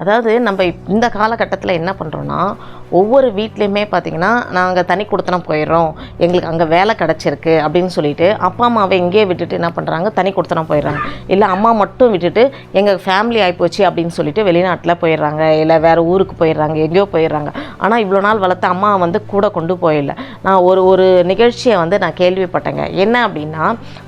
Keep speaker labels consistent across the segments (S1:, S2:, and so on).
S1: அதாவது நம்ம இந்த காலகட்டத்தில் என்ன பண்ணுறோன்னா ஒவ்வொரு வீட்லேயுமே பார்த்தீங்கன்னா நாங்கள் தனி கொடுத்தனம் போயிடுறோம். எங்களுக்கு அங்கே வேலை கிடச்சிருக்கு அப்படின்னு சொல்லிட்டு அப்பா அம்மாவை இங்கேயே விட்டுட்டு என்ன பண்ணுறாங்க தனி கொடுத்தனம் போயிடுறாங்க. இல்லை அம்மா மட்டும் விட்டுட்டு எங்கள் ஃபேமிலி ஆகிப்போச்சு அப்படின்னு சொல்லிட்டு வெளிநாட்டில் போயிடுறாங்க. இல்லை வேறு ஊருக்கு போயிடுறாங்க எங்கேயோ போயிடுறாங்க. ஆனால் இவ்வளோ நாள் வளர்த்த அம்மா வந்து கூட கொண்டு போயிடல நான் ஒரு ஒரு நிகழ்ச்சியை வந்து நான் கேள்விப்பட்டேங்க. என்ன அப்படின்னா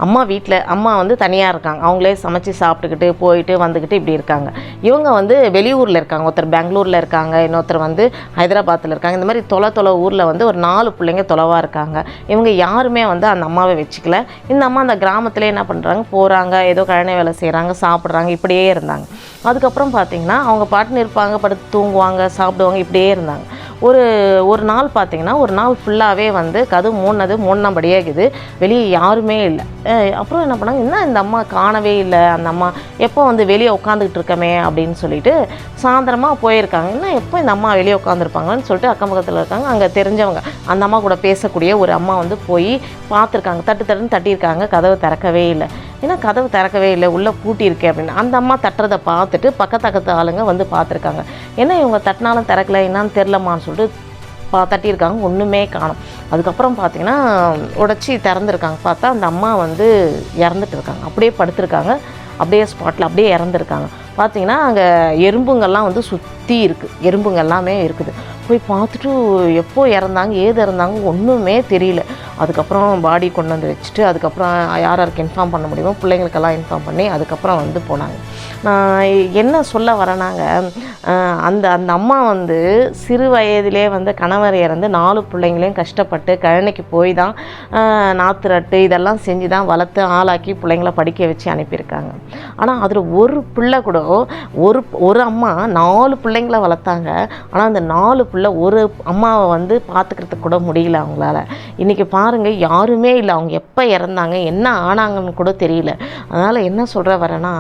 S1: அம்மா வீட்டில் அம்மா வந்து தனியாக இருக்காங்க. அவங்களே சமைச்சு சாப்பிட்டுக்கிட்டு போயிட்டு வந்துக்கிட்டு இப்படி இருக்காங்க. இவங்க வந்து வெளியூரில் இருக்காங்க. ஒருத்தர் பெங்களூரில் இருக்காங்க. இன்னொருத்தர் வந்து ஹைதராபாத்தில் இருக்காங்க. இந்த மாதிரி தொலை தொலை ஊரில் வந்து ஒரு நாலு பிள்ளைங்க தொலைவாக இருக்காங்க. இவங்க யாருமே வந்து அந்த அம்மாவை வச்சுக்கல. இந்த அம்மா அந்த கிராமத்தில் என்ன பண்ணுறாங்க போகிறாங்க ஏதோ கழனை வேலை செய்கிறாங்க சாப்பிட்றாங்க. இப்படியே இருந்தாங்க. அதுக்கப்புறம் பார்த்திங்கன்னா அவங்க பாட்டுன்னு இருப்பாங்க. படுத்து தூங்குவாங்க. சாப்பிடுவாங்க. இப்படியே இருந்தாங்க. ஒரு ஒரு நாள் பார்த்திங்கன்னா ஒரு நாள் ஃபுல்லாகவே வந்து கதவு மூணது மூணாம்படியே இருக்குது. வெளியே யாருமே இல்லை. அப்புறம் என்ன பண்ணாங்க? என்ன இந்த அம்மா காணவே இல்லை? அந்த அம்மா எப்போ வந்து வெளியே உட்காந்துக்கிட்டு இருக்கமே? அப்படின்னு சொல்லிட்டு சாயந்தரமாக போயிருக்காங்க. என்ன எப்போ இந்த அம்மா வெளியே உட்காந்துருப்பாங்கன்னு சொல்லிட்டு அக்கம் பக்கத்தில் இருக்காங்க. அங்கே தெரிஞ்சவங்க அந்த அம்மா கூட பேசக்கூடிய ஒரு அம்மா வந்து போய் பார்த்துருக்காங்க தட்டு தட்டுன்னு தட்டியிருக்காங்க. கதவை திறக்கவே இல்லை. ஏன்னா கதவு திறக்கவே இல்லை. உள்ளே பூட்டியிருக்கே அப்படின்னு. அந்த அம்மா தட்டுறதை பார்த்துட்டு பக்கத்து ஆளுங்க வந்து பார்த்துருக்காங்க. ஏன்னா இவங்க தட்டினாலும் திறக்கல என்னான்னு தெரிலமான்னு சொல்லிட்டு பா தட்டியிருக்காங்க. ஒன்றுமே காணும். அதுக்கப்புறம் பார்த்தீங்கன்னா உடச்சி திறந்துருக்காங்க. பார்த்தா அந்த அம்மா வந்து இறந்துட்டு இருக்காங்க. அப்படியே படுத்திருக்காங்க. அப்படியே ஸ்பாட்டில் அப்படியே இறந்துருக்காங்க. பார்த்தீங்கன்னா அங்கே எறும்புங்கள்லாம் வந்து சுற்றி இருக்குது எறும்புங்க எல்லாமே இருக்குது. போய் பார்த்துட்டு எப்போ இறந்தாங்க ஏது இறந்தாங்க ஒன்றுமே தெரியல. அதுக்கப்புறம் பாடி கொண்டு வந்து வச்சுட்டு அதுக்கப்புறம் யார் யாருக்கு இன்ஃபார்ம் பண்ண முடியுமோ பிள்ளைங்களுக்கெல்லாம் இன்ஃபார்ம் பண்ணி அதுக்கப்புறம் வந்து போனாங்க. நான் என்ன சொல்ல வரேனாங்க அந்த அந்த அம்மா வந்து சிறு வயதிலே வந்து கணவர் இறந்து நாலு பிள்ளைங்களையும் கஷ்டப்பட்டு கழனிக்கு போய் தான் நாற்று ரட்டு இதெல்லாம் செஞ்சு தான் வளர்த்து ஆளாக்கி பிள்ளைங்கள படிக்க வச்சு அனுப்பியிருக்காங்க. ஆனால் அதில் ஒரு பிள்ளை கூட ஒரு ஒரு அம்மா நாலு பிள்ளைங்கள வளர்த்தாங்க. ஆனால் அந்த நாலு பிள்ளை ஒரு அம்மாவை வந்து பார்த்துக்கிறதுக்கு கூட முடியல அவங்களால. இன்றைக்கி பாருங்கள் யாருமே இல்லை. அவங்க எப்போ இறந்தாங்க என்ன ஆனாங்கன்னு கூட தெரியல. அதனால் என்ன சொல்கிற வரேன்னா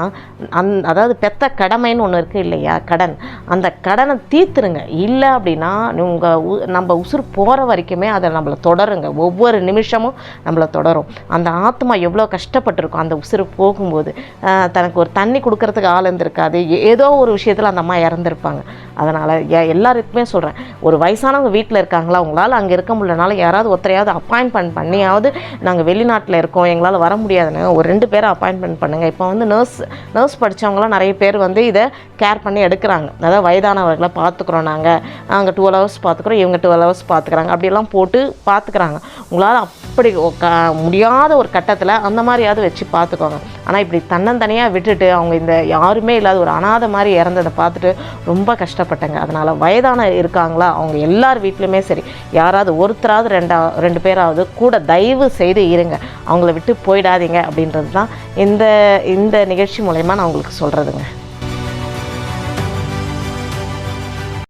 S1: அந் அதாவது பெத்த கடமைன்னு ஒன்று இருக்குது இல்லையா? கடன். அந்த கடனை தீர்த்துருங்க. இல்லை அப்படின்னா உங்கள் நம்ம உசுர் போகிற வரைக்குமே அதை நம்மளை தொடருங்க. ஒவ்வொரு நிமிஷமும் நம்மளை தொடரும். அந்த ஆத்மா எவ்வளோ கஷ்டப்பட்டிருக்கும் அந்த உசுறு போகும்போது தனக்கு ஒரு தண்ணி கொடுக்கறதுக்கு ஆள் இருந்திருக்காது. ஏதோ ஒரு விஷயத்தில் அந்த அம்மா இறந்துருப்பாங்க. அதனால் எல்லாருக்குமே சொல்கிறேன் ஒரு வயசானவங்க வீட்டில் இருக்காங்களா உங்களால் அங்கே இருக்க முடியலனால யாராவது ஒருத்தரையாவது அப்பாயின்மெண்ட் பண்ணியாவது நாங்கள் வெளிநாட்டில் இருக்கோம் எங்களால் வர முடியாதுன்னு ஒரு ரெண்டு பேரை அப்பாயின்மெண்ட் பண்ணுங்கள் இப்போ வந்து நர்ஸ் நர்ஸ் படித்தவங்களாம் நிறைய பேர் வந்து இதை கேர் பண்ணி எடுக்கிறாங்க. அதாவது வயதானவர்களை பார்த்துக்குறோம் நாங்கள் நாங்கள் டுவெல் ஹவர்ஸ் பார்த்துக்குறோம் இவங்க டுவெல் ஹவர்ஸ் பார்த்துக்குறாங்க. அப்படியெல்லாம் போட்டு பார்த்துக்குறாங்க. உங்களால் அப்படி முடியாத ஒரு கட்டத்தில் அந்த மாதிரியாவது வச்சு பார்த்துக்கோங்க ஆனால் இப்படி தன்னந்தனியாக விட்டுட்டு அவங்க இந்த யாருமே இல்லாத ஒரு அனாதை மாதிரி இறந்ததை பார்த்துட்டு ரொம்ப கஷ்டப்பட்டேங்க. அதனால் வயதான இருக்காங்களா அவங்க எல்லார் வீட்லையுமே சரி. யாராவது ஒருத்தராவது ரெண்டா ரெண்டு பேராவது கூட தயவு செய்து இருங்க. அவங்கள விட்டு போயிடாதீங்க அப்படின்றது தான் இந்த இந்த நிகழ்ச்சி மூலயமா நான் உங்களுக்கு சொல்கிறதுங்க